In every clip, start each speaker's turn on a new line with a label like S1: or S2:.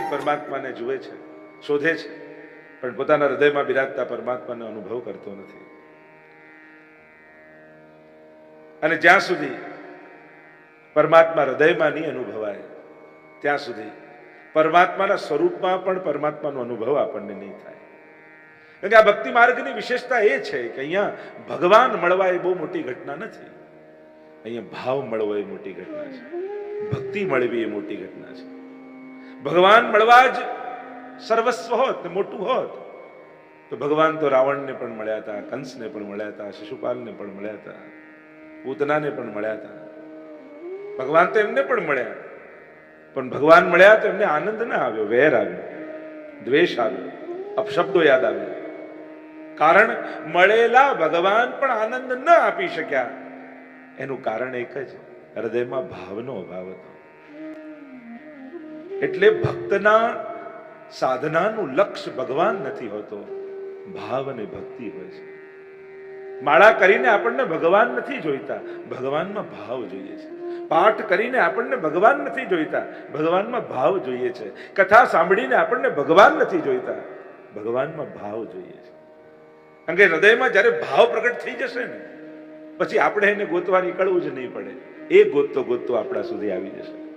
S1: જ પરમાત્માને જુએ છે, શોધે છે, પણ પોતાના હૃદયમાં બિરાજતા પરમાત્માનો અનુભવ કરતો નથી. અને જ્યાં સુધી પરમાત્મા હૃદયમાં નહીં અનુભવાય, ત્યાં સુધી પરમાત્માના સ્વરૂપમાં પણ પરમાત્માનો અનુભવ આપણને નહીં થાય. કારણ કે આ ભક્તિ માર્ગની વિશેષતા એ છે કે અહીંયા ભગવાન મળવા એ બહુ મોટી ઘટના નથી. અહીંયા ભાવ મળવો એ મોટી ઘટના છે. ભક્તિ મળવી એ મોટી ઘટના છે. ભગવાન મળવા જ સર્વસ્વ હોત ને મોટું હોત, તો ભગવાન તો રાવણને પણ મળ્યા હતા, કંસને પણ મળ્યા હતા, શિશુપાલને પણ મળ્યા હતા, પૂતનાને પણ મળ્યા હતા. ભગવાન તો એમને પણ મળ્યા, પણ ભગવાન મળ્યા તો એમને આનંદ ના આવ્યો, વેર આવ્યો, દ્વેષ આવ્યો, અપશબ્દો યાદ આવ્યો. કારણ મળેલા ભગવાન પણ આનંદ ન આપી શક્યા. એનું કારણ એક જ, હૃદયમાં ભાવનો અભાવ હતો. એટલે ભક્તના સાધનાનું લક્ષ્ય ભગવાન નથી હોતો. ભાવ અને ભક્તિ હોય છે. માળા કરીને આપણને ભગવાન નથી જોઈતા. ભગવાનમાં ભાવ જોઈએ છે. પાઠ કરીને આપણને ભગવાન નથી જોઈતા. ભગવાનમાં ભાવ જોઈએ છે. કથા સાંભળીને આપણને ભગવાન નથી જોઈતા. ભગવાનમાં ભાવ જોઈએ છે. કારણ કે હૃદયમાં જ્યારે ભાવ પ્રગટ થઈ જશે ને, પછી આપણે એને ગોતવા નીકળવું જ નહીં પડે. એ ગોતતો ગોતતો આપણા સુધી આવી જશે.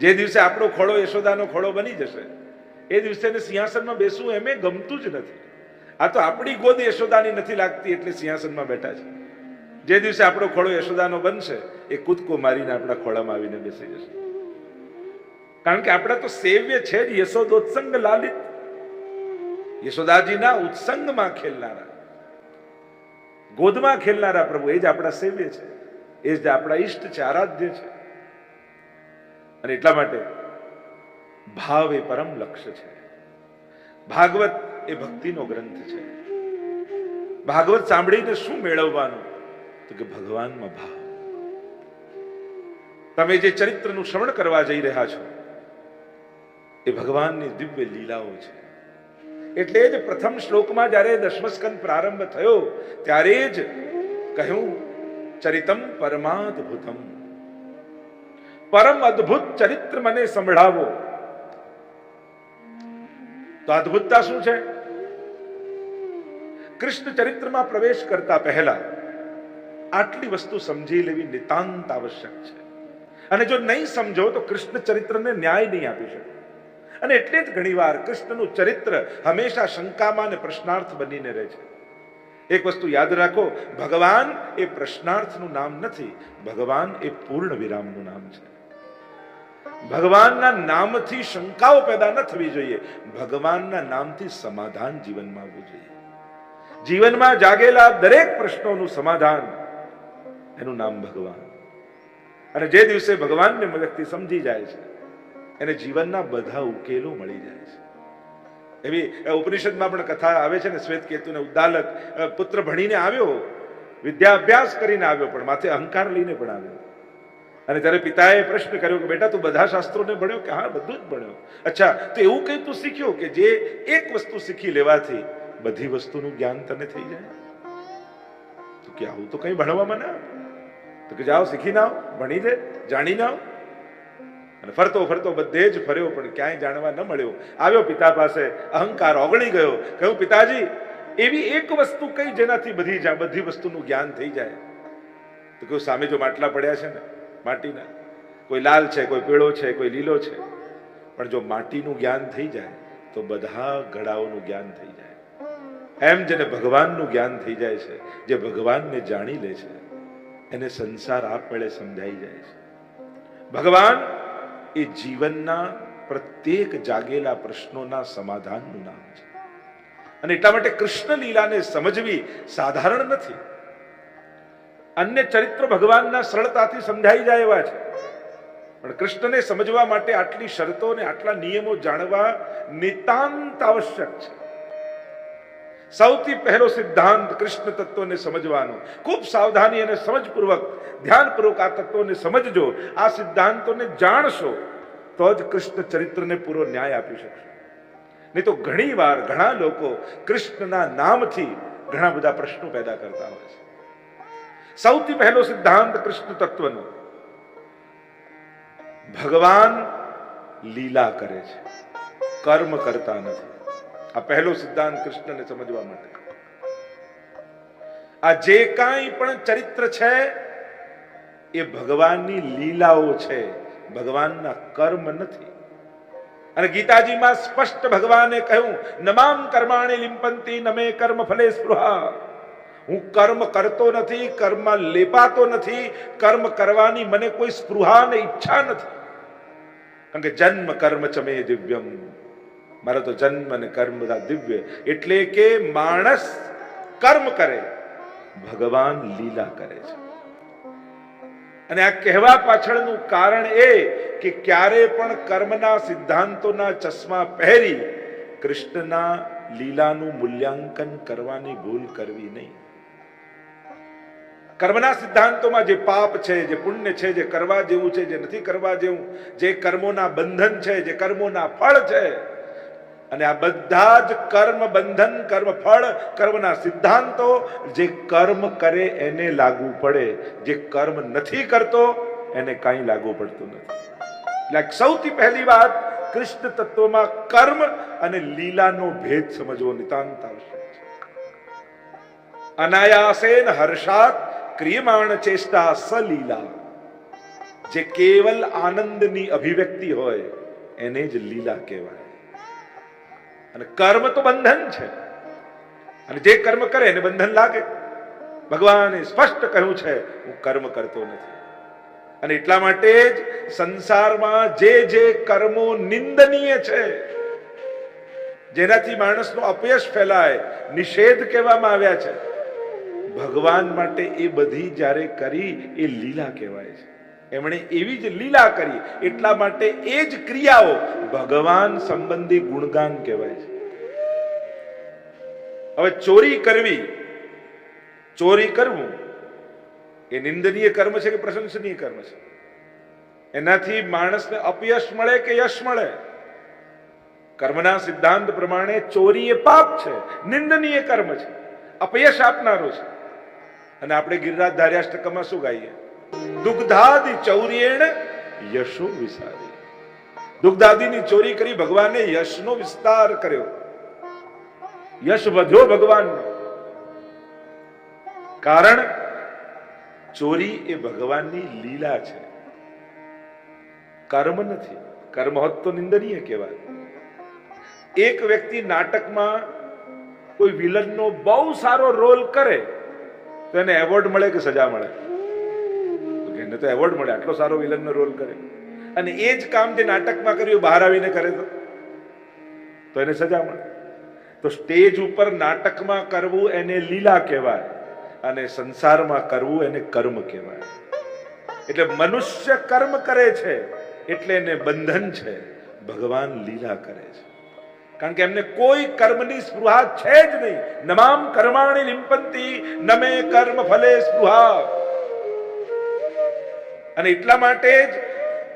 S1: જે દિવસે આપણો ખોળો યશોદાનો ખોળો બની જશે, એ દિવસે એને સિંહાસનમાં બેસવું એમે ગમતું જ નથી. આ તો આપણી ગોદ યશોદાની નથી લાગતી એટલે સિંહાસનમાં બેઠા છે. જે દિવસે આપણો ખોળો યશોદાનો બનશે, એ કૂદકો મારીને આપણા ખોળામાં આવીને બેસી જશે. કારણ કે આપણા તો સેવ્ય છે જ યશોદોત્સંગ લાલિત. યશોદાજીના ઉત્સંગમાં ખેલનારા. ગોદમાં ખેલનારા પ્રભુ, એ જ આપણા સેવ્ય છે. એ જ આપણા ઈષ્ટ છે, આરાધ્ય છે. અને એટલા માટે ભાવ એ પરમ લક્ષ્ય છે. ભાગવત એ ભક્તિનો ગ્રંથ છે. ભાગવત સાંભળીને શું મેળવવાનું? તો કે ભગવાનમાં ભાવ. તમે જે ચરિત્રનું શ્રવણ કરવા જઈ રહ્યા છો, એ ભગવાનની દિવ્ય લીલાઓ છે. એટલે જ પ્રથમ શ્લોકમાં જ્યારે દશમસ્કંદ પ્રારંભ થયો, ત્યારે જ કહ્યું, ચરિતમ પરમાદભુતમ. પરમ અદ્ભુત ચરિત્ર મને સંભળાવો. તો અદ્ભુતતા શું છે? કૃષ્ણ ચરિત્રમાં પ્રવેશ કરતા પહેલા આટલી વસ્તુ સમજી લેવી નિતાંત આવશ્યક છે. અને જો નહીં સમજો, તો કૃષ્ણ ચરિત્રને ન્યાય નહીં આપી શકે. અને એટલે જ ઘણીવાર કૃષ્ણનું ચરિત્ર હંમેશા શંકામાં અને પ્રશ્નાર્થ બનીને રહે છે. એક વસ્તુ યાદ રાખો, ભગવાન એ પ્રશ્નાર્થનું નામ નથી, ભગવાન એ પૂર્ણ વિરામનું નામ છે. ભગવાનના નામથી શંકાઓ પેદા ન થવી જોઈએ. ભગવાનના નામથી સમાધાન જીવનમાં આવવું જોઈએ. જીવનમાં જાગેલા દરેક પ્રશ્નોનું સમાધાન. એનું નામ ભગવાન. અને જે દિવસે ભગવાનને વ્યક્તિ સમજી જાય છે, એને જીવનના બધા ઉકેલો મળી જાય છે. એવી ઉપનિષદમાં પણ કથા આવે છે ને શ્વેત કેતુને ઉદ્દાલક પુત્ર ભણીને આવ્યો, વિદ્યાભ્યાસ કરીને આવ્યો, પણ માથે અહંકાર લઈને પણ આવ્યો. અને ત્યારે પિતાએ પ્રશ્ન કર્યો કે, બેટા, તું બધા શાસ્ત્રોને ભણ્યો કે હા, બધું જ ભણ્યો? અચ્છા, તો એવું કંઈ તું શીખ્યો કે જે એક વસ્તુ શીખી લેવાથી બધી વસ્તુનું જ્ઞાન તને થઈ જાય? તો કે આવું તો કંઈ ભણવામાં ના. તો કે જાઓ, શીખી ના ભણી દે જાણી ના અને ફરતો ફરતો બધે જ ફર્યો, પણ ક્યાંય જાણવા ન મળ્યો. આવ્યો પિતા પાસે, અહંકાર ઓગળી ગયો. કહ્યું, પિતાજી, એવી એક વસ્તુ કઈ જેનાથી બધી બધી વસ્તુનું જ્ઞાન થઈ જાય? તો કહ્યું, સામે જો માટલા પડ્યા છે ને માટીના. કોઈ લાલ છે, કોઈ પીળો છે, કોઈ લીલો છે. પણ જો માટીનું જ્ઞાન થઈ જાય, તો બધા ઘડાઓનું જ્ઞાન થઈ જાય. એમ જેને ભગવાનનું જ્ઞાન થઈ જાય છે, જે ભગવાનને જાણી લે છે. એને સંસાર આપમેળે સમજાઈ જાય છે. ભગવાન એ જીવનના પ્રત્યેક જાગેલા પ્રશ્નોના સમાધાનનું નામ છે. અને એટલા માટે કૃષ્ણ લીલાને સમજવી સાધારણ નથી. અન્ય ચરિત્ર ભગવાનના સરળતાથી સમજાઈ જાય એવા છે. પણ કૃષ્ણને સમજવા માટે આટલી શરતો અને આટલા નિયમો જાણવા નિતાંત આવશ્યક છે. સૌથી પહેલો સિદ્ધાંત કૃષ્ણ તત્વને સમજવાનો. ખૂબ સાવધાની અને સમજપૂર્વક, ધ્યાનપૂર્વક આ તત્વોને સમજજો. આ સિદ્ધાંતોને જાણશો તો જ કૃષ્ણ ચરિત્રને પૂરો ન્યાય આપી શકશો. નહીં તો ઘણી વાર ઘણા લોકો કૃષ્ણના નામથી ઘણા બધા પ્રશ્નો પેદા કરતા હોય છે. સૌથી પહેલો સિદ્ધાંત કૃષ્ણ તત્વનો. ભગવાન લીલા કરે છે. કર્મ કરતા નથી. આ પહેલો સિદ્ધાંત કૃષ્ણને સમજવા માટે. આ જે કાંઈ પણ ચરિત્ર છે, એ ભગવાનની લીલાઓ છે. ભગવાનના કર્મ નથી. અને ગીતાજીમાં સ્પષ્ટ ભગવાને કહ્યું, નમામ કર્માણી લિંપંતી, નમે કર્મ ફલે સ્પૃહા. હું કર્મ કરતો નથી કર્મ લેપાતો નથી, કર્મ કરવાની મને કોઈ સ્પૃહા ને ઈચ્છા નથી. કારણ કે જન્મ કર્મ ચમે દિવ્યમ. મારો તો જન્મ અને કર્મ બધા દિવ્ય. એટલે કે માણસ કર્મ કરે, ભગવાન લીલા કરે છે. અને આ કહેવા પાછળનું કારણ એ કે ક્યારે પણ કર્મના સિદ્ધાંતોના ચશ્મા પહેરી કૃષ્ણના લીલાનું મૂલ્યાંકન કરવાની ભૂલ કરવી નહીં. કર્મના સિદ્ધાંતોમાં જે પાપ છે, જે પુણ્ય છે, જે કરવા જેવું છે, જે નથી કરવા જેવું, જે કર્મોના બંધન છે, જે કર્મોના ફળ છે, અને આ બધા જ કર્મ બંધન, કર્મ ફળ, કર્મના સિદ્ધાંતો, જે કર્મ કરે એને લાગુ પડે. જે કર્મ નથી કરતો, એને કાંઈ લાગુ પડતું નથી. એટલે સૌથી પહેલી વાત, કૃષ્ણ તત્વમાં કર્મ અને લીલાનો ભેદ સમજવો નિતાંત આવશ્યક અનાયાસેન હર્ષાત ક્રિયમાણ ચેષ્ટા સલીલા જે કેવલ આનંદની અભિવ્યક્તિ હોય એને જ લીલા કહેવાય અને કર્મ તો બંધન છે અને જે કર્મ કરે એને બંધન લાગે ભગવાને સ્પષ્ટ કહ્યું છે હું કર્મ કરતો નથી અને એટલા માટે જ સંસારમાં જે જે કર્મો નિંદનીય છે જેનાથી માણસનો અપયશ ફેલાય નિષેધ કહેવામાં આવ્યા છે ભગવાન માટે એ બધી જ્યારે કરી, એ લીલા કહેવાય છે. એમણે એવી જ લીલા કરી, એટલા માટે એ જ ક્રિયાઓ ભગવાન સંબંધી ગુણગાન કહેવાય છે. હવે ચોરી કરવી, ચોરી કરવું, એ નિંદનીય કર્મ છે કે પ્રશંસનીય કર્મ છે? એનાથી માણસને અપયશ મળે કે યશ મળે? કર્મના સિદ્ધાંત પ્રમાણે ચોરી એ પાપ છે, નિંદનીય કર્મ છે. અપયશ આપનારો છે. અને આપણે ગિરિરાજ ધાર્યાષ્ટકમાં શું ગાઈએ? દુગ્ધાદી ચૌર્યેણ યશો વિસારી. દુગ્ધાદીની ચોરી કરી ભગવાને યશનો વિસ્તાર કર્યો. યશ વધ્યો ભગવાનનો. કારણ ચોરી એ ભગવાનની લીલા છે. કર્મ નથી. કર્મ હોત તો નિંદનીય કહેવાય. એક વ્યક્તિ નાટકમાં કોઈ વિલનનો બહુ સારો રોલ કરે તો એને એવોર્ડ મળે કે સજા મળે? એને તો એવોર્ડ મળે, આટલો સારો વિલનનો રોલ કરે. અને એ જ કામ જે નાટકમાં કર્યું બહાર આવીને કરે તો? તો એને સજા મળે. તો સ્ટેજ ઉપર નાટકમાં કરવું એને લીલા કહેવાય અને સંસારમાં કરવું એને કર્મ કહેવાય. એટલે મનુષ્ય કર્મ કરે છે, એટલે એને બંધન છે, ભગવાન લીલા કરે છે. કારણ કે એમને કોઈ કર્મની સ્પૃહા છે જ નહીં. નમામ કર્માણી લિંપંતી નમે કર્મ ફલે સ્પૃહા. અને એટલા માટે જ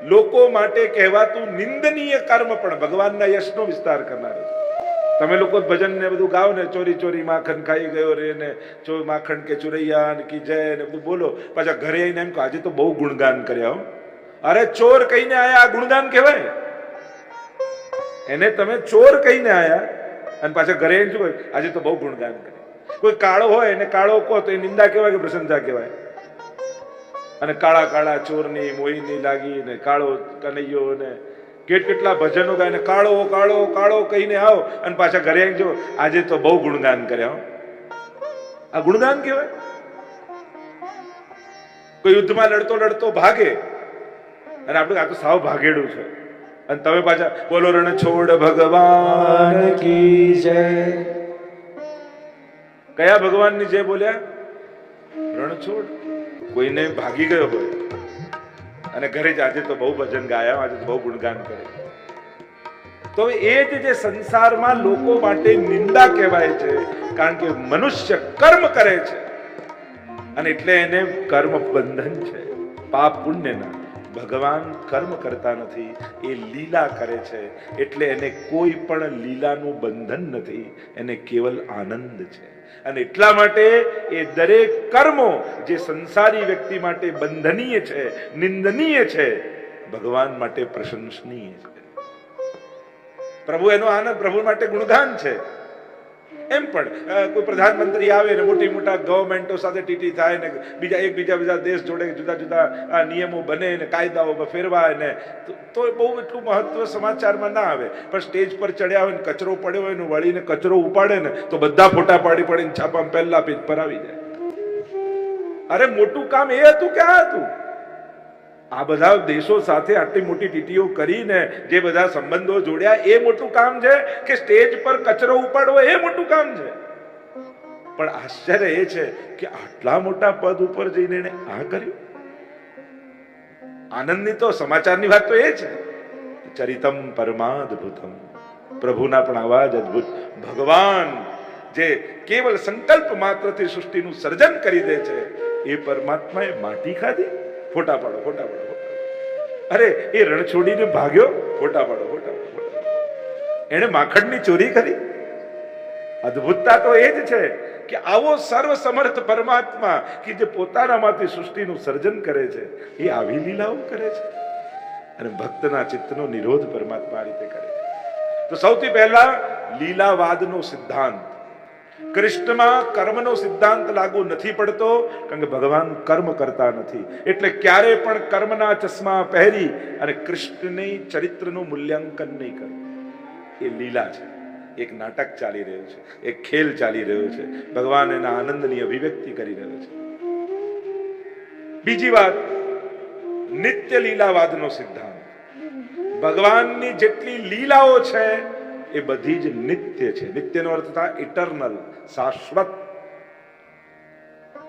S1: લોકો માટે કહેવાતું નિંદનીય કર્મ પણ ભગવાનના યશનો વિસ્તાર કરનાર તમે લોકો ભજન ને બધું ગાઓ ને, ચોરી ચોરી માખણ ખાઈ ગયો રે ને, ચો માખણ કે ચુરૈયા ને કી જય ને બધું બોલો, પાછા ઘરે આવીને એમ કહો, આજે તો બહુ ગુણગાન કર્યા હો. અરે ચોર કહીને આયા, આ ગુણગાન કહેવાય? એને તમે ચોર કહીને આયા અને પાછા ઘરે એમ શું આજે તો બહુ ગુણગાન કરે. કોઈ કાળો હોય, એને કાળો કહો તો એ નિંદા કહેવાય કે પ્રશંસા કહેવાય? અને કાળા કાળા ચોરની મોહીની લાગી ને કાળો કનૈયો ને કેટ કેટલા ભજનો ગાય ને કાળો કાળો કાળો કહીને આવો અને પાછા ઘરે આવીને જો આજે તો બહુ ગુણગાન કર્યા. આ ગુણગાન કહેવાય? કોઈ યુદ્ધમાં લડતો લડતો ભાગે અને આપણે આ તો સાવ ભાગેડું છે. અને તમે પાછા બોલો, રણ છોડ ભગવાન
S2: કી જય.
S1: કયા ભગવાનની જય બોલ્યા? રણછોડ કોઈને ભાગી ગયો હોય અને ઘરે જ આજે તો બહુ ભજન ગાયા, આજે તો બહુ ગુણગાન કરે તો એ જ જે સંસારમાં લોકો માટે નિંદા કહેવાય છે, કારણ કે મનુષ્ય કર્મ કરે છે. અને એટલે એને કર્મ બંધન છે, પાપ પુણ્યના. ભગવાન કર્મ કરતા નથી, એ લીલા કરે છે. એટલે એને કોઈ પણ લીલાનું બંધન નથી, એને કેવલ આનંદ છે. અને એટલા માટે એ દરેક કર્મો જે સંસારી વ્યક્તિ માટે બંધનીય છે, નિંદનીય છે, ભગવાન માટે પ્રશંસનીય છે. પ્રભુ એનો આનંદ પ્રભુ માટે ગુણગાન છે. એમ પણ કોઈ પ્રધાનમંત્રી આવે ને મોટી મોટા ગવર્મેન્ટો સાથે ટીટી થાય ને બીજા એક બીજા બીજા દેશ જોડે જુદા જુદા નિયમો બને ને કાયદાઓ ફેરવાય ને, તો- બહુ એટલું મહત્વ સમાચારમાં ના આવે. પણ સ્ટેજ પર ચડ્યા હોય ને, કચરો પડ્યો હોય ને, વળીને કચરો ઉપાડે ને, તો બધા ફોટા પાડી પાડીને છાપામાં પહેલા પેજ પર આવી જાય. અરે, મોટું કામ એ હતું કે આ હતું? આ બધા દેશો સાથે આટલી મોટી ટીટીઓ કરીને જે બધા સંબંધો જોડ્યા, એ મોટું કામ છે કે સ્ટેજ પર કચરો ઉપાડવો, એ મોટું કામ છે. પણ આશ્ચર્ય એ છે કે આટલા મોટા પદ ઉપર જઈને એને આ કર્યું. આનંદની તો સમાચારની વાત તો એ છે. ચરિતમ પરમાદભુતમ. પ્રભુના પણ આવા જ અદ્ભુત. ભગવાન જે કેવલ સંકલ્પ માત્રથી સૃષ્ટિનું સર્જન કરી દે છે, એ પરમાત્માએ માટી ખાધી. ફોટા પાડો ફોટા પાડો અરે, એ રણ છોડીને ભાગ્યો? ફોટા પાડો, ફોટા એને માખણની ચોરી કરી? અદ્ભુતતા તો એ જ છે કે આવો સર્વ સમર્થ પરમાત્મા કે જે પોતાનામાંથી સૃષ્ટિનું સર્જન કરે છે, એ આવી લીલાઓ કરે છે. અને ભક્તના ચિત્તનો નિરોધ પરમાત્મા આ રીતે કરે છે. તો સૌથી પહેલા લીલાવાદનો સિદ્ધાંત. કૃષ્ણમાં કર્મનો સિદ્ધાંત લાગુ નથી પડતો, કારણ કે ભગવાન કર્મ કરતા નથી. એટલે ક્યારે પણ કર્મના ચશ્મા પહેરી અને કૃષ્ણની ચરિત્રનું મૂલ્યાંકન નહીં કરે. એ લીલા છે. એક નાટક ચાલી રહ્યું છે. એક ખેલ ચાલી રહ્યો છે. ભગવાન એના આનંદની અભિવ્યક્તિ કરી રહ્યો છે. બીજી વાત, નિત્ય લીલાવાદનો સિદ્ધાંત. ભગવાનની જેટલી લીલાઓ છે, એ બધી જ નિત્ય છે. નિત્યનો અર્થ થાય ઇટરનલ શાશ્વત.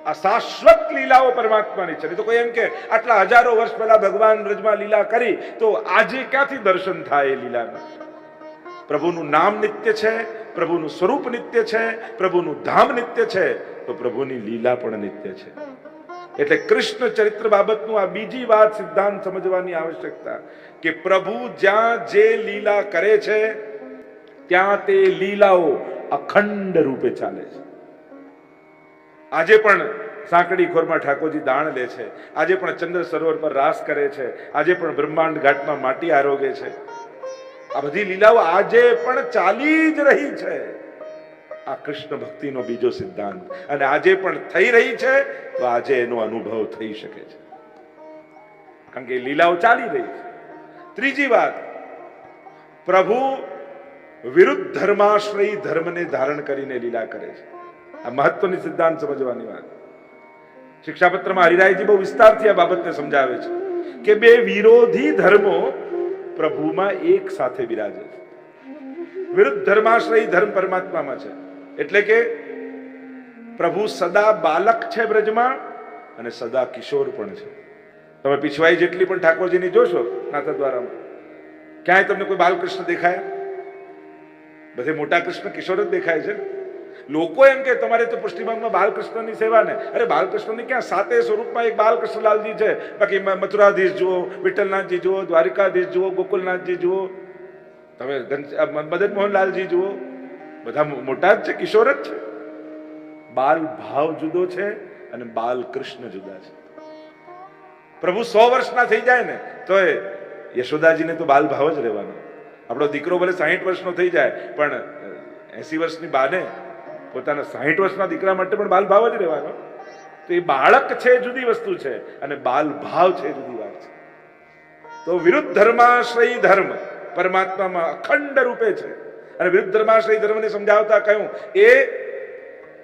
S1: આ શાશ્વત લીલાઓ પરમાત્માની છે. તો કોઈ એમ કે આટલા હજારો વર્ષ પહેલા ભગવાન બ્રજમાં લીલા કરી, તો આજે ક્યાંથી દર્શન થાય એ લીલાના? પ્રભુનું નામ નિત્ય છે, પ્રભુનું સ્વરૂપ નિત્ય છે, પ્રભુનું ધામ નિત્ય છે, તો પ્રભુની લીલા પણ નિત્ય છે. એટલે કૃષ્ણ ચરિત્ર બાબતનું આ બીજી વાત સિદ્ધાંત સમજવાની આવશ્યકતા કે પ્રભુ જ્યાં જે લીલા કરે છે, ત્યાં તે લીલાઓ અખંડ રૂપે ચાલે છે. આજે પણ સાંકડી ખોરમાં ઠાકોરજી દાણ લે છે. આજે પણ ચંદ્ર સરોવર પર રાસ કરે છે. આજે પણ બ્રહ્માંડ ઘાટમાં માટી આરોગે છે. આ બધી લીલાઓ આજે પણ ચાલી જ રહી છે. આ કૃષ્ણ ભક્તિનો બીજો સિદ્ધાંત. અને આજે પણ થઈ રહી છે, તો આજે એનો અનુભવ થઈ શકે છે. કારણ કે લીલાઓ ચાલી રહી છે. ત્રીજી વાત, પ્રભુ વિરુદ્ધ ધર્માશ્રયી ધર્મને ધારણ કરીને લીલા કરે છે. આ મહત્વની સિદ્ધાંત સમજવાની વાત. શિક્ષાપત્રમાં હરિરાયજી બહુ વિસ્તારથી આ બાબતને સમજાવે છે કે બે વિરોધી ધર્મો પ્રભુમાં એક સાથે બિરાજે છે. વિરુદ્ધ ધર્માશ્રયી ધર્મ પરમાત્મામાં છે. એટલે કે પ્રભુ સદા બાલક છે બ્રજમાં અને સદા કિશોર પણ છે. તમે પીછવાઈ જેટલી પણ ઠાકોરજીની જોશો નાથા દ્વારામાં ક્યાંય તમને કોઈ બાલકૃષ્ણ દેખાય? બધે મોટા કૃષ્ણ કિશોર જ દેખાય છે લોકો એમ કે તમારે તો પુષ્ટિભાગમાં બાલકૃષ્ણની સેવા ને. અરે બાલકૃષ્ણની ક્યાં સાતે સ્વરૂપમાં એક બાલકૃષ્ણલાલજી છે? બાકી મથુરાધીશ જુઓ, વિઠ્ઠલનાથજી જુઓ, દ્વારિકાધીશ જુઓ, ગોકુલનાથજી જુઓ. તમે મદન મોહનલાલજી જુઓ. બધા મોટા જ છે, કિશોર જ છે. બાલ ભાવ જુદો છે અને બાલ કૃષ્ણ જુદા છે. પ્રભુ સો વર્ષના થઈ જાય ને, તો યશોદાજીને તો બાલ ભાવ જ રહેવાનો. આપણો દીકરો ભલે સાહીઠ વર્ષનો થઈ જાય, પણ એસી વર્ષની બાને પોતાના સાહીઠ વર્ષના દીકરા માટે પણ બાલ ભાવ જ રહેવાનો. તો એ બાળક છે જુદી વસ્તુ છે અને બાલ ભાવ છે જુદી વાત છે. તો વિરુદ્ધ ધર્માશ્રય ધર્મ પરમાત્મામાં અખંડ રૂપે છે. અને વિરુદ્ધ ધર્માશ્રય ધર્મને સમજાવતા કહ્યું, એ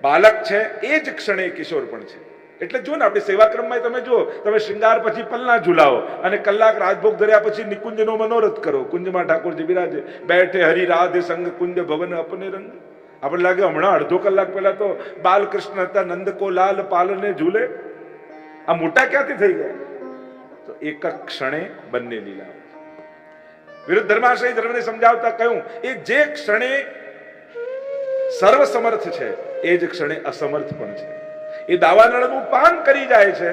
S1: બાલક છે, એ જ ક્ષણે કિશોર પણ છે. એટલે જો ને આપણે સેવાક્રમમાં તમે જુઓ, તમે શૃંગાર પછી પલના ઝુલાવો અને કલાક રાજભોગ ધર્યા પછી નિકુંજનો મનોરથ કરો. કુંજમાં ઠાકોરજી બિરાજે. બેઠે હરિ રાધે સંગ કુંજ ભવન અપને રંગ. આપણે લાગે હમણાં અડધો કલાક પહેલા તો બાલકૃષ્ણ હતા નંદકો લાલ પાલને ઝૂલે. આ મોટા ક્યાંથી થઈ ગયા? તો એક ક્ષણે બંને લીલા વિરુદ્ધ ધર્માશય ધર્મને સમજાવતા કહ્યું, એ જે ક્ષણે સર્વ સમર્થ છે, એ જ ક્ષણે અસમર્થ પણ છે. એ દાવાનળનું પાન કરી જાય છે.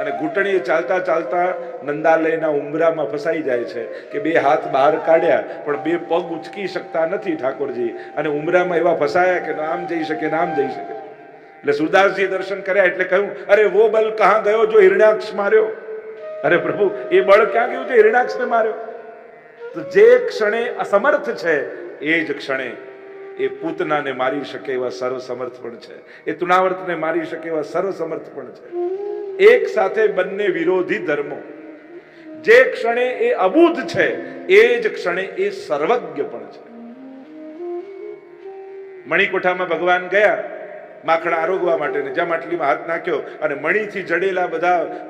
S1: અને ઘૂંટણીએ ચાલતા ચાલતા નંદાલયના ઉંબરામાં ફસાઈ જાય છે કે બે હાથ બહાર કાઢ્યા, પણ બે પગ ઉચકી શકતા નથી ઠાકોરજી. અને ઉંબરામાં એવા ફસાયા કે નામ જઈ શકે, નામ જઈ શકે. એટલે સુરદાસજીએ દર્શન કર્યા એટલે કહ્યું, અરે વો બલ કહા ગયો જો હિરણાક્ષ માર્યો? અરે પ્રભુ, એ બળ ક્યાં ગયું છે હિરણાક્ષને માર્યો? તો જે ક્ષણે અસમર્થ છે, એ જ ક્ષણે એ પૂતનાને મારી શકે એવા સર્વસમર્થ પણ છે. એ તુણાવર્તને મારી શકે એવા સર્વસમર્થ પણ છે. એક સાથે બંને વિરોધી ધર્મો. જે ક્ષણે એ અબુધ છે, એ જ ક્ષણે એ સર્વજ્ઞ પણ છે. મણિકોઠામાં ભગવાન ગયા, માખણ આરોગવા માટે ને જ્યાં માટલીમાં હાથ નાખ્યો અને મણીથી જડેલા બધા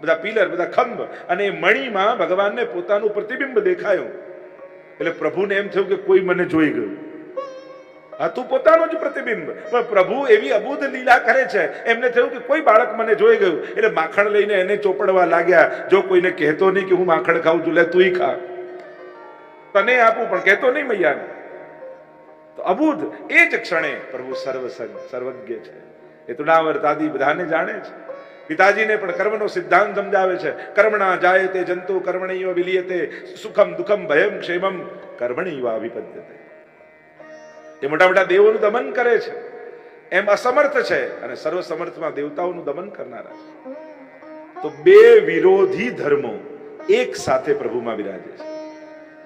S1: બધા પિલર, બધા ખંભ અને એ મણીમાં ભગવાનને પોતાનું પ્રતિબિંબ દેખાયું. એટલે પ્રભુને એમ થયું કે કોઈ મને જોઈ ગયું. આ તું પોતાનું જ પ્રતિબિંબ. પણ પ્રભુ એવી અબુધ લીલા કરે છે. એમને થયું કે કોઈ બાળક મને જોઈ ગયું. એટલે માખણ લઈને એને ચોપડવા લાગ્યા. જો કોઈને કહેતો નહીં કે હું માખણ ખાઉં છું, લે તુંય ખા. તને આપું, પણ કહેતો નહીં મૈયાને. તો અબુધ એ જ ક્ષણે પ્રભુ સર્વ સર્વજ્ઞ છે. એ તુડાવર્ત દાદી બધાને જાણે છે. પિતાજીને પણ કર્મનો સિદ્ધાંત સમજાવે છે. કર્મણા જાય તે જંતુ કર્મણીય વિલિયતે, સુખમ દુઃખમ ભયમ ક્ષેમમ કર્મણીય અભિપદ્યતે એ મોટા મોટા દેવોનું દમન કરે છે. એમ અસમર્થ છે અને સર્વ સમર્થમાં દેવતાઓનું દમન કરનારા છે. તો બે વિરોધી ધર્મો એક સાથે પ્રભુમાં વિરાજે છે.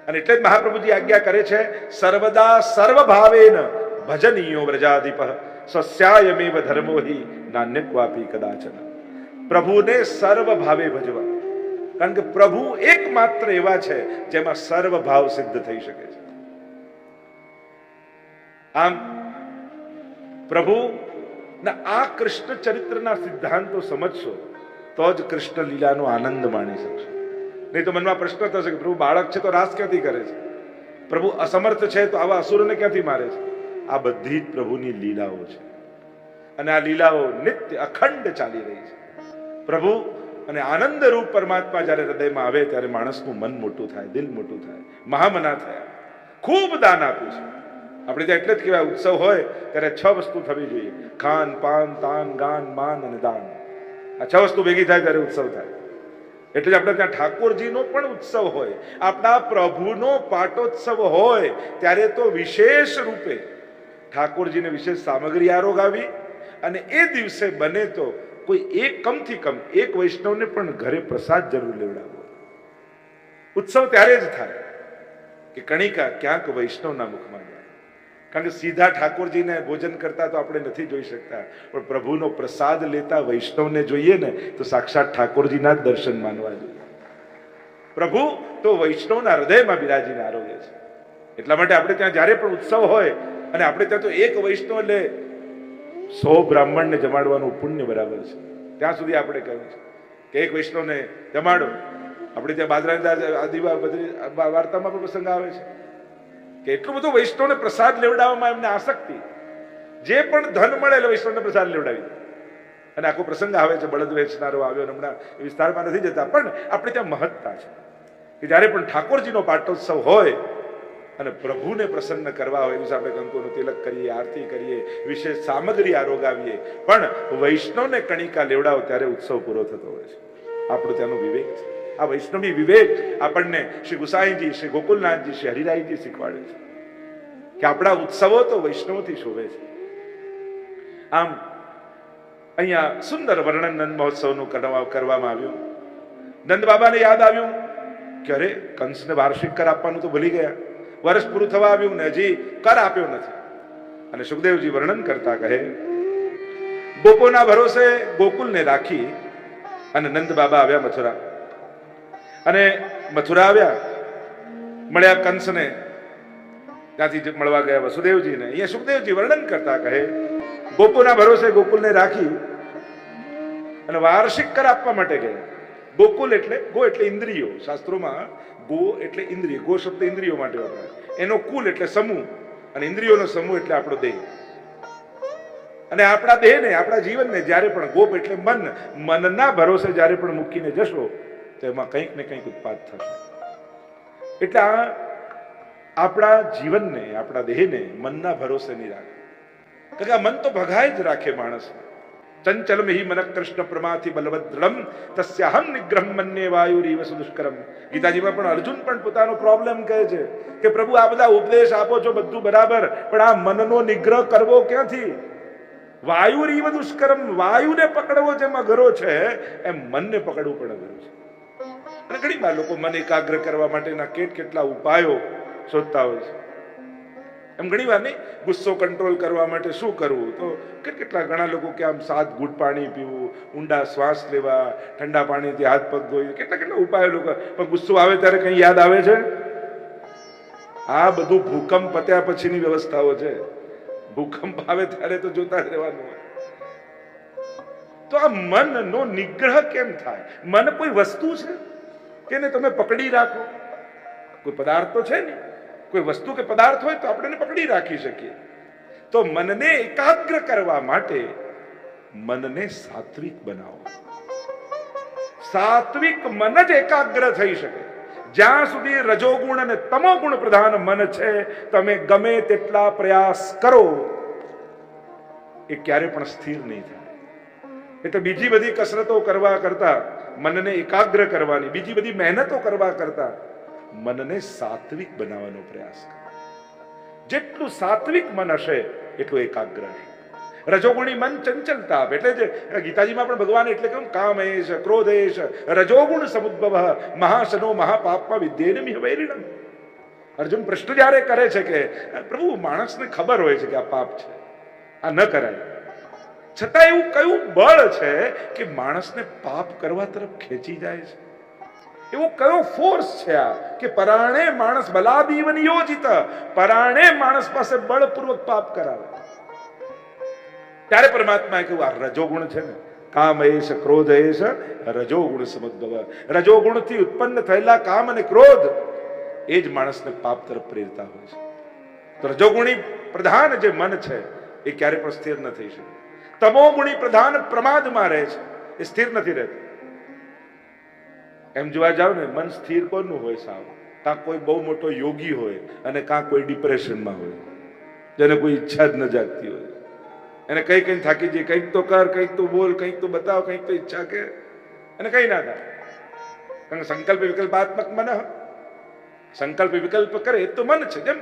S1: અને એટલે જ મહાપ્રભુજી આજ્ઞા કરે છે, સર્વદા સર્વભાવેન ભજનીયો વ્રજાધિપ, સ્વસ્યાયમેવ ધર્મો હિ નાન્યક્વાપી કદાચન. પ્રભુને સર્વ ભાવે ભજવા. કારણ કે પ્રભુ એકમાત્ર એવા છે જેમાં સર્વ ભાવ સિદ્ધ થઈ શકે છે. આમ પ્રભુ, ના, આ કૃષ્ણ ચરિત્રના સિદ્ધાંતો સમજશો, તો જ કૃષ્ણ લીલાનો આનંદ માણી શકશો. નહીં તો મનમાં પ્રશ્ન થશે કે પ્રભુ, બાળક છે તો રાસ ક્યાંથી કરે છે? પ્રભુ અસમર્થ છે તો આવા અસુરોને ક્યાંથી મારે છે? આ બધી જ પ્રભુની લીલાઓ છે. અને આ લીલાઓ નિત્ય અખંડ ચાલી રહી છે. પ્રભુ, અને આનંદ રૂપ પરમાત્મા જ્યારે હૃદયમાં આવે ત્યારે માણસનું મન મોટું થાય, દિલ મોટું થાય, મહામના થયા. ખૂબ દાન આપ્યું છે. આપણે ત્યાં એટલે જ કહેવાય, ઉત્સવ હોય, ત્યારે છ વસ્તુ થવી જોઈએ. ખાન, પાન, તાન, ગાન, માન અને દાન. આ છ વસ્તુ ભેગી થાય ત્યારે ઉત્સવ થાય. એટલે જ આપણે ત્યાં ઠાકોરજીનો પણ ઉત્સવ હોય. આપણા પ્રભુનો પાટોત્સવ હોય, ત્યારે તો વિશેષ રૂપે ઠાકોરજીને વિશેષ સામગ્રી આરોગાવી અને એ દિવસે બને તો કોઈ એક કમથી કમ એક વૈષ્ણવને પણ ઘરે પ્રસાદ જરૂર લેવડાવો. ઉત્સવ ત્યારે જ થાય કે કણિકા ક્યાંક વૈષ્ણવના મુખમાં કારણ કે સીધા ઠાકોરજીને ભોજન કરતા તો આપણે નથી જોઈ શકતા. પણ પ્રભુનો પ્રસાદ લેતા વૈષ્ણવને જોઈએ ને, તો સાક્ષાત ઠાકોરજીના જ દર્શન માનવા જોઈએ. પ્રભુ, તો વૈષ્ણવના હૃદયમાં બિરાજીને આરોગ્ય છે. એટલા માટે આપણે ત્યાં જ્યારે પણ ઉત્સવ હોય, અને આપણે ત્યાં તો એક વૈષ્ણવ એટલે સો બ્રાહ્મણને જમાડવાનું પુણ્ય બરાબર છે. ત્યાં સુધી આપણે કહ્યું છે કે એક વૈષ્ણવને જમાડો. આપણે ત્યાં બાદરા બધી વાર્તામાં પણ પ્રસંગ આવે છે. કે એટલું બધું વૈષ્ણવને પ્રસાદ લેવડાવવામાં એમને આસક્તિ. જે પણ ધન મળે એટલે વૈષ્ણવને પ્રસાદ લેવડાવી અને આખો પ્રસંગ આવે છે, બળદ વેચનારો આવ્યો હમણાં એ વિસ્તારમાં નથી જતા. પણ આપણે ત્યાં મહત્તા છે કે જ્યારે પણ ઠાકોરજીનો પાટોત્સવ હોય અને પ્રભુને પ્રસન્ન કરવા હોય એ સામે કંકુનું તિલક કરીએ, આરતી કરીએ, વિશેષ સામગ્રી આરોગાવીએ, પણ વૈષ્ણવને કણિકા લેવડાવો ત્યારે ઉત્સવ પૂરો થતો હોય છે. આપણું ત્યાંનું વિવેક છે. આ વૈષ્ણવી વિવેક આપણને શ્રી ગુસાઈજી, શ્રી ગોકુલનાથજી, શ્રી હરિરાયજી શીખવાડે છે કે આપણા ઉત્સવો તો વૈષ્ણવથી શોભે છે. આમ અહીંયા સુંદર વર્ણન નંદ મહોત્સવનું કરવા- કરવામાં આવ્યું. નંદ બાબાને યાદ આવ્યું કે અરે કંસને વાર્ષિક કર આપવાનું તો ભૂલી ગયા. વર્ષ પૂરું થવા આવ્યું ને હજી કર આપ્યો નથી. અને સુખદેવજી વર્ણન કરતા કહે ગોપોના ભરોસે ગોકુલને રાખી અને નંદ બાબા આવ્યા મથુરા. અને મથુરા આવ્યા. મળ્યા કંસને. ત્યાંથી મળવા ગયા વસુદેવજીને. અહીંયા સુખદેવજી વર્ણન કરતા કહે ગોકુલના ભરોસે ગોકુલને રાખી અને વાર્ષિક કર આપવા માટે ગયા. ગોકુલ એટલે ગો એટલે ઇન્દ્રિયો. શાસ્ત્રોમાં ગો એટલે ઇન્દ્રિય, ગો શબ્દ ઇન્દ્રિયો માટે વપરાય. એનો કુલ એટલે સમૂહ અને ઇન્દ્રિયોનો સમૂહ એટલે આપણો દેહ. અને આપણા દેહને, આપણા જીવનને જ્યારે પણ ગોપ એટલે મન. મનના ભરોસે જ્યારે પણ મૂકીને જશો તો એમાં કંઈક ને કંઈક ઉત્પાદ થશે. એટલે આ આપણા જીવનને, આપણા દેહને મનના ભરોસે નહીં રાખે. કારણ કે આ મન તો ભગાય જ રાખે માણસ ચંચલમ હિ મન કૃષ્ણ પ્રમાથી બલવદ્રમ તસ્યાહમ નિગ્રહમ મન્યે વાયુરીવ સુદુષ્કરમ. ગીતાજીમાં પણ અર્જુન પણ પોતાનો પ્રોબ્લેમ કહે છે કે પ્રભુ આ બધા ઉપદેશ આપો છો બધું બરાબર, પણ આ મનનો નિગ્રહ કરવો ક્યાંથી? વાયુરીવ દુષ્કરમ, વાયુને પકડવો જેમાં ઘરો છે, એમ મનને પકડવું પણ અઘરું છે. અને ઘણી વાર લોકો મન એકાગ્ર કરવા માટેના કેટ કેટલા ઉપાયો શોધતા હોય છે. એમ ઘણી વાર નહીં, ગુસ્સો કંટ્રોલ કરવા માટે શું કરવું? તો કેટલા ઘણા લોકો કે આમ સાત ઘૂંટ પાણી પીવું, ઊંડા શ્વાસ લેવા, ઠંડા પાણીથી હાથ પગ ધોઈ, કેટલા કેટલા ઉપાયો લોકો, પણ ગુસ્સો આવે ત્યારે કઈ યાદ આવે છે? આ બધું ભૂકંપ પત્યા પછીની વ્યવસ્થાઓ છે. ભૂકંપ આવે ત્યારે તો જોતા રહેવાનું હોય. તો આ મનનો નિગ્રહ કેમ થાય? મન કોઈ વસ્તુ છે? એને તમે પકડી રાખો? કોઈ પદાર્થ તો છે નહીં કોઈ વસ્તુ કે પદાર્થ હોય તો આપણે પકડી રાખી શકીએ. તો મનને એકાગ્ર કરવા માટે મનને સાત્વિક બનાવો. સાત્વિક મન જ એકાગ્ર થઈ શકે. જ્યાં સુધી રજોગુણ અને તમોગુણ પ્રધાન મન છે, તમે ગમે તેટલા પ્રયાસ કરો, એ ક્યારે પણ સ્થિર નહીં થાય. એટલે બીજી બધી કસરતો કરવા કરતા મનને એકાગ્ર કરવાની, બીજી બધી મહેનતો કરવા કરતા મનને સાત્વિક બનાવવાનો પ્રયાસ કરો જેટલું સાત્વિક મન હશે, એટલું એકાગ્ર હશે રજોગુણી મન ચંચલતા. એટલે જ ગીતાજીમાં પણ ભગવાન એટલે કેમ કામેશ ક્રોધેશ રજોગુણ સમુદ્ભવ મહાશનો મહાપાપમાં વિદ્યેનમિ વૈરિણમ. અર્જુન પ્રશ્ન જ્યારે કરે છે કે, પ્રભુ, માણસને ખબર હોય છે કે આ પાપ છે. આ ન કરાય. છતાં એવું કયું બળ છે કે માણસને પાપ કરવા તરફ ખેંચી જાય છે? એવો કયો ફોર્સ છે આ કે પરાણે માણસ બલાદીવ યોજિત, પરાણે માણસ પાસે બળપૂર્વક પાપ કરાવે? ત્યારે પરમાત્માએ કહ્યું, આ રજોગુણ છે ને, કામ એશ ક્રોધ એશ રજોગુણ સમુદ્ભવ. રજોગુણથી ઉત્પન્ન થયેલા કામ અને ક્રોધ, એ જ માણસને પાપ તરફ પ્રેરતા હોય છે. તો રજોગુણી પ્રધાન જે મન છે, એ ક્યારે પણ સ્થિર ન થઈ શકે. તમોગુણી પ્રધાન પ્રમાદમાં રહે છે. એ સ્થિર નથી રહેતું. એમ જોવા જાવ ને, મન સ્થિર કોનું હોય સાવ? કાં કોઈ બહુ મોટો યોગી હોય અને કાં કોઈ ડિપ્રેશનમાં હોય. જેને કોઈ ઈચ્છા જ ન જાગતી હોય. એને કઈ કઈ થાકી જઈએ, કંઈક તો કર, કંઈક તો બોલ, કંઈક તો બતાવ, કંઈક તો ઈચ્છા કે. અને કઈ ના થાય. કારણ કે સંકલ્પ વિકલ્પાત્મક મન. સંકલ્પ વિકલ્પ કરે એ તો મન છે. જેમ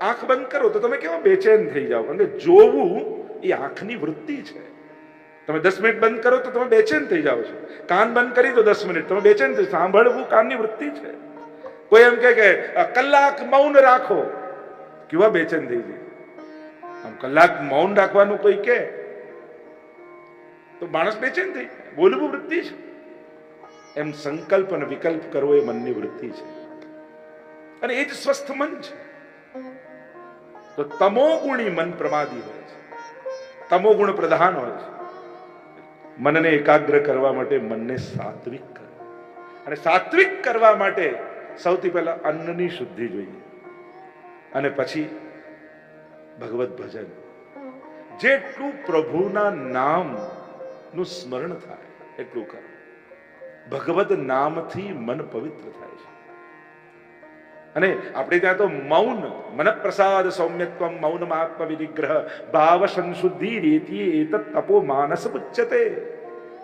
S1: આંખ બંધ કરો તો તમે કેવા બેચેન થઈ જાઓ. કારણ કે જોવું એ આંખની વૃત્તિ છે. તમે દસ મિનિટ બંધ કરો તો તમે બેચેન થઈ જાઓ છો. કાન બંધ કરી દો દસ મિનિટ, તમે બેચેન થઈ સાંભળવું કાનની વૃત્તિ છે. કોઈ એમ કે કલાક મૌન રાખો. કેવા બેચેન થઈ જાય આમ કલાક મૌન રાખવાનું કોઈ કે તો માણસ બેચેન થઈ બોલવું વૃત્તિ છે. એમ સંકલ્પ અને વિકલ્પ કરવો એ મનની વૃત્તિ છે. અને એ જ સ્વસ્થ મન છે. તો તમોગુણી મન પ્રમાદી હોય છે. તમોગુણ પ્રધાન હોય છે. મનને એકાગ્ર કરવા માટે મનને સાત્વિક કરે. અને સાત્વિક કરવા માટે સૌથી પહેલા અન્નની શુદ્ધિ જોઈએ. અને પછી ભગવત ભજન. જેટલું પ્રભુના નામનું સ્મરણ થાય, એટલું કરો. ભગવત નામથી મન પવિત્ર થાય છે. અને આપણે ત્યાં તો મૌન, મનપ્રસાદ સૌમ્યત્વ મૌન આત્મ વિનિગ્રહ ભાવ સંશુદ્ધિ રેતી એત તપો માનસ ઉચ્યતે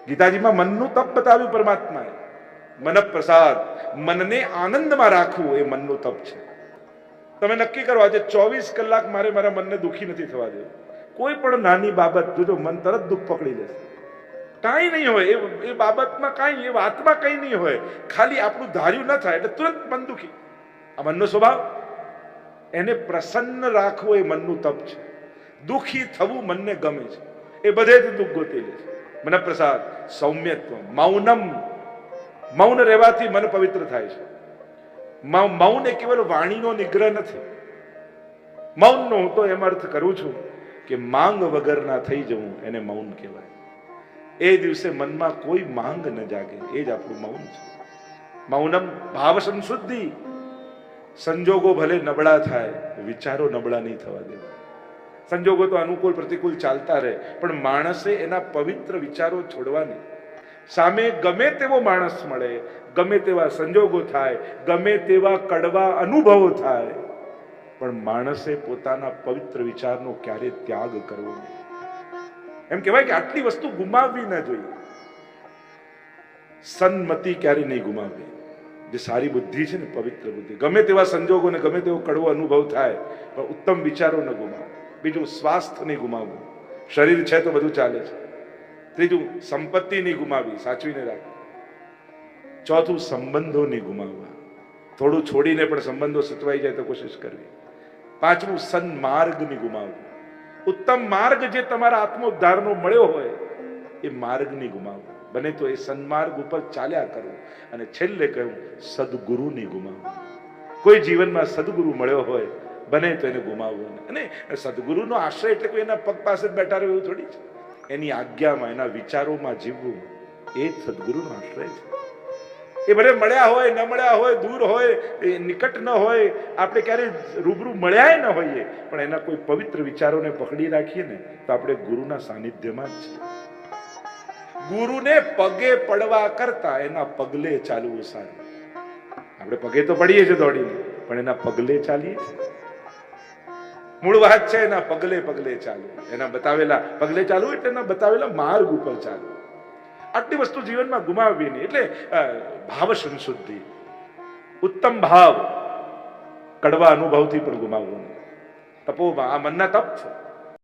S1: ગીતાજીમાં મનનું તપ બતાવ્યું પરમાત્માએ. મન પ્રસાદ મનને આનંદમાં રાખવું એ મનનું તપ છે. તમે નક્કી કરો, આજે ચોવીસ કલાક મારે મારા મનને દુખી નથી થવા દેવું. કોઈ પણ નાની બાબત જોજો મન તરત દુઃખ પકડી લેશે કાંઈ નહીં હોય એ બાબતમાં કાંઈ, એ વાતમાં કંઈ નહીં હોય. ખાલી આપણું ધાર્યું ન થાય એટલે તુરંત મન દુખી. આ મનનો સ્વભાવ? એને પ્રસન્ન રાખવું એ મનનું તપ છે. દુઃખી થવું મનને ગમે છે. એ બધેથી દુઃખ ગોતી લે છે. મન પ્રસાદ સૌમ્યત્વ, મૌનમ. મૌન રહેવાથી મન પવિત્ર થાય છે. મૌન એ કેવલ વાણીનો નિગ્રહ નથી. મૌનનો હું તો એમ અર્થ કરું છું કે માંગ વગરના થઈ જવું એને મૌન કહેવાય. એ દિવસે મનમાં કોઈ માંગ ન જાગે. એ જ આપણું મૌન છે. મૌનમ ભાવ સંશુદ્ધિ સંજોગો ભલે નબળા થાય, વિચારો નબળા નહીં થવા દેવા સંજોગો તો અનુકૂળ પ્રતિકૂળ ચાલતા રહે, પણ માણસે એના પવિત્ર વિચારો છોડવાની. સામે ગમે તેવો માણસ મળે, ગમે તેવા સંજોગો થાય, ગમે તેવા કડવા અનુભવો થાય, પણ માણસે પોતાના પવિત્ર વિચારનો ક્યારે ત્યાગ કરવો નહીં. એમ કહેવાય કે આટલી વસ્તુ ગુમાવવી ન જોઈએ. સન્મતિ ક્યારે નહીં ગુમાવવી. જે સારી બુદ્ધિ છે ને, પવિત્ર બુદ્ધિ. ગમે તેવા સંજોગો ને ગમે તેવો કડવો અનુભવ થાય, પણ ઉત્તમ વિચારો ન ગુમાવો. બીજું સ્વાસ્થ્ય નહીં ગુમાવવું. શરીર છે તો બધું ચાલે છે. ત્રીજું, સંપત્તિ નહીં ગુમાવી સાચવીને રાખવી. ચોથું, સંબંધો નહીં ગુમાવવા. થોડું છોડીને પણ સંબંધો સચવાઈ જાય તો કોશિશ કરવી. પાંચમું, સન્માર્ગ નહીં ગુમાવવું. ઉત્તમ માર્ગ જે તમારા આત્મોદ્ધારનો મળ્યો હોય, એ માર્ગ નહીં ગુમાવવો. બને તો એ સન્માર્ગ ઉપર ચાલ્યા કરવું અને છેલ્લે કહ્યું સદગુરુ નહીં ગુમાવવું કોઈ જીવનમાં સદગુરુ મળ્યો હોય, બને તો એને ગુમાવવું. અને સદગુરુનો આશ્રય એટલે કોઈ એના પગ પાસે બેઠા રહેવું થોડી છે. એની આજ્ઞામાં, એના વિચારોમાં જીવવું એ જ સદગુરુનો આશ્રય છે. એ ભલે મળ્યા હોય, ન મળ્યા હોય, દૂર હોય, એ નિકટ ન હોય, આપણે ક્યારેય રૂબરૂ મળ્યા ન હોઈએ, પણ એના કોઈ પવિત્ર વિચારોને પકડી રાખીએ ને, તો આપણે ગુરુના સાનિધ્યમાં જ છીએ. ગુરુને પગે પડવા કરતા એના પગલે ચાલવું સારું. આપણે પગે તો પડીએ છીએ દોડીને, પણ એના પગલે ચાલીએ? મૂળ વાત છે, એના પગલે પગલે ચાલવું એના બતાવેલા પગલે ચાલવું એટલે એના બતાવેલા માર્ગ ઉપર ચાલવું આટલી વસ્તુ જીવનમાં ગુમાવવી નહીં. એટલે ભાવ સંશુદ્ધિ. ઉત્તમ ભાવ કડવા અનુભવથી પણ ગુમાવવું નહીં. તપોમાં આ મનના તપ છે.